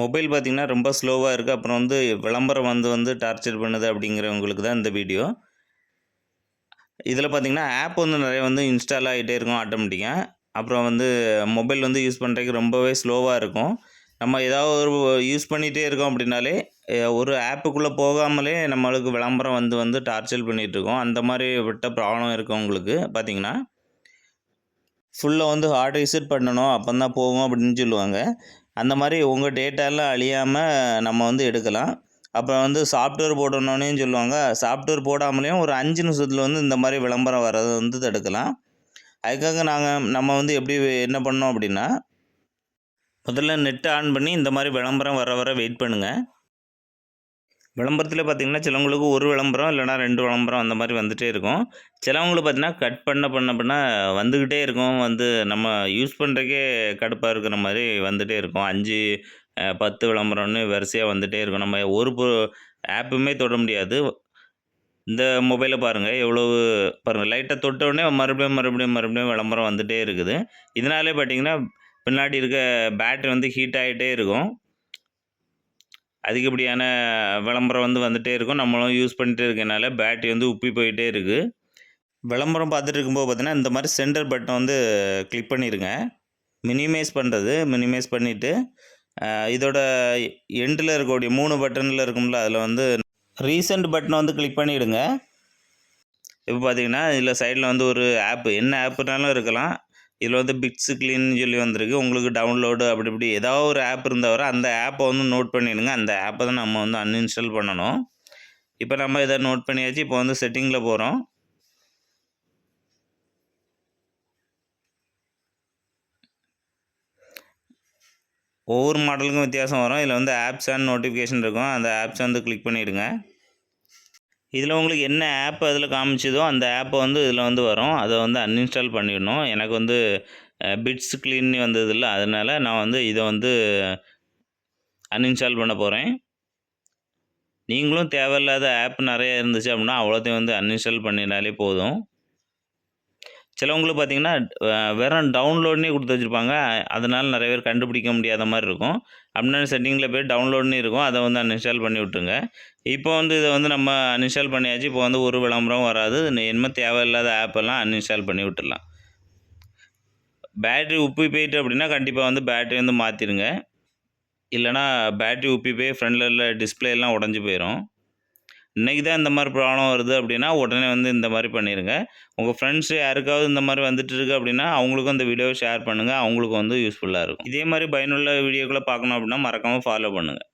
Mobile பார்த்திங்கன்னா ரொம்ப ஸ்லோவாக இருக்குது அப்புறம் வந்து விளம்பரம் வந்து வந்து டார்ச்சர் பண்ணுது அப்படிங்கிறவங்களுக்கு தான் இந்த வீடியோ. இதில் பார்த்திங்கன்னா ஆப் வந்து நிறைய வந்து இன்ஸ்டால் ஆகிட்டே இருக்கும் ஆட்டோமேட்டிக்காக அப்புறம் வந்து மொபைல் வந்து யூஸ் பண்ணுறதுக்கு ரொம்பவே ஸ்லோவாக இருக்கும். நம்ம ஏதாவது ஒரு யூஸ் பண்ணிகிட்டே இருக்கோம் அப்படின்னாலே ஒரு ஆப்புக்குள்ளே போகாமலே நம்மளுக்கு விளம்பரம் வந்து வந்து டார்ச்சர் பண்ணிகிட்டு இருக்கோம். அந்த மாதிரி விட்ட ப்ராப்ளம் இருக்கும் உங்களுக்கு பார்த்தீங்கன்னா ஃபுல்லாக வந்து ஹார்ட் ரீசெட் பண்ணணும் அப்போ தான் போகும் அப்படின்னு சொல்லுவாங்க. அந்த மாதிரி உங்கள் டேட்டாலாம் அழியாமல் நம்ம வந்து எடுக்கலாம். அப்புறம் வந்து சாஃப்ட்வேர் போடணுன்னே சொல்லுவாங்க. சாஃப்ட்வேர் போடாமலேயும் ஒரு அஞ்சு நிமிஷத்தில் வந்து இந்த மாதிரி விளம்பரம் வர்றதை வந்து தடுக்கலாம். அதுக்காக நாங்கள் நம்ம வந்து எப்படி என்ன பண்ணோம் அப்படின்னா முதல்ல நெட்டை ஆன் பண்ணி இந்த மாதிரி விளம்பரம் வர வர வெயிட் பண்ணுங்கள் விளம்பரத்தில் பார்த்தீங்கன்னா சிலவங்களுக்கு ஒரு விளம்பரம் இல்லைனா ரெண்டு விளம்பரம் அந்த மாதிரி வந்துகிட்டே இருக்கும். சிலவங்களுக்கு பார்த்திங்கன்னா கட் பண்ண பண்ண பண்ண வந்துக்கிட்டே இருக்கும். வந்து நம்ம யூஸ் பண்ணுறக்கே கடுப்பாக இருக்கிற மாதிரி வந்துகிட்டே இருக்கும். அஞ்சு பத்து விளம்பரம்னு வரிசையாக வந்துகிட்டே இருக்கும். நம்ம ஒரு ஆப்புமே தொட முடியாது. இந்த மொபைலை பாருங்கள் எவ்வளவு பாருங்கள் லைட்டை தொட்ட உடனே மறுபடியும் மறுபடியும் மறுபடியும் விளம்பரம் வந்துகிட்டே இருக்குது. இதனாலே பார்த்தீங்கன்னா பின்னாடி இருக்க பேட்ரி வந்து ஹீட் ஆகிட்டே இருக்கும். அதிகப்படியான விளம்பரம் வந்து வந்துகிட்டே இருக்கும். நம்மளும் யூஸ் பண்ணிகிட்டே இருக்கனால பேட்டரி வந்து உப்பி போயிட்டே இருக்குது விளம்பரம் பார்த்துட்டு இருக்கும்போது பார்த்தீங்கன்னா இந்த மாதிரி சென்டர் பட்டன் வந்து கிளிக் பண்ணிடுங்க மினிமைஸ் பண்ணுறது மினிமைஸ் பண்ணிவிட்டு இதோட எண்டில் இருக்கக்கூடிய மூணு பட்டனில் இருக்கும்ல அதில் வந்து ரீசெண்ட் பட்டனை வந்து கிளிக் பண்ணிவிடுங்க இப்போ பார்த்தீங்கன்னா இதில் சைடில் வந்து ஒரு ஆப்பு என்ன ஆப்புனாலும் இருக்கலாம். இதில் வந்து பிட்ஸு க்ளீன் சொல்லி வந்திருக்கு. உங்களுக்கு டவுன்லோடு அப்படி இப்படி ஏதாவது ஒரு ஆப் இருந்தால் வர அந்த ஆப்பை வந்து நோட் பண்ணிடுங்க. அந்த ஆப்பை தான் நம்ம வந்து அன்இன்ஸ்டால் பண்ணணும். இப்போ நம்ம இதை நோட் பண்ணியாச்சு. இப்போ வந்து செட்டிங்கில் போகிறோம் ஒவ்வொரு மாடலுக்கும் வித்தியாசம் வரும். இதில் வந்து ஆப்ஸ் அண்ட் நோட்டிஃபிகேஷன் இருக்கும். அந்த ஆப்ஸ் வந்து கிளிக் பண்ணிவிடுங்க இதில் உங்களுக்கு என்ன ஆப் அதில் காமிச்சதோ அந்த ஆப்பை வந்து இதில் வந்து வரும். அதை வந்து அன்இன்ஸ்டால் பண்ணிடணும். எனக்கு வந்து பிட்ஸ் க்ளீன் வந்ததில்ல. அதனால் நான் வந்து இதை வந்து அன்இன்ஸ்டால் பண்ண போகிறேன் நீங்களும் தேவையில்லாத ஆப் நிறைய இருந்துச்சு அப்படின்னா அவ்வளோத்தையும் வந்து அன்இன்ஸ்டால் பண்ணினாலே போதும். சிலவங்களுக்கு பார்த்தீங்கன்னா வெறும் டவுன்லோட்னே கொடுத்து வச்சுருப்பாங்க. அதனால் நிறைய பேர் கண்டுபிடிக்க முடியாத மாதிரி இருக்கும். அப்படின்னா செட்டிங்கில் போய் டவுன்லோட்னு இருக்கும். அதை வந்து அன்இன்ஸ்டால் பண்ணி விட்ருங்க இப்போ வந்து இதை வந்து நம்ம அன்இன்ஸ்டால் பண்ணியாச்சு. இப்போ வந்து ஒரு விளம்பரம் வராது. என்ன தேவையில்லாத ஆப்பெல்லாம் அன்இன்ஸ்டால் பண்ணி விட்டுடலாம். பேட்ரி உப்பி போயிட்டு அப்படின்னா கண்டிப்பாக வந்து பேட்ரி வந்து மாற்றிடுங்க இல்லைனா பேட்ரி உப்பி போய் ஃப்ரண்டில் டிஸ்பிளே எல்லாம் உடஞ்சி போயிடும் இன்றைக்கி தான் இந்த மாதிரி ப்ராப்ளம் வருது அப்படின்னா உடனே வந்து இந்த மாதிரி பண்ணிடுங்க உங்கள் ஃப்ரெண்ட்ஸு யாருக்காவது இந்த மாதிரி வந்துட்டு இருக்கு அப்படின்னா அவங்களுக்கும் இந்த வீடியோவை ஷேர் பண்ணுங்கள் அவங்களுக்கும் வந்து யூஸ்ஃபுல்லாக இருக்கும். இதே மாதிரி பயனுள்ள வீடியோக்களை பார்க்கணும் அப்படின்னா மறக்காமல் ஃபாலோ பண்ணுங்கள்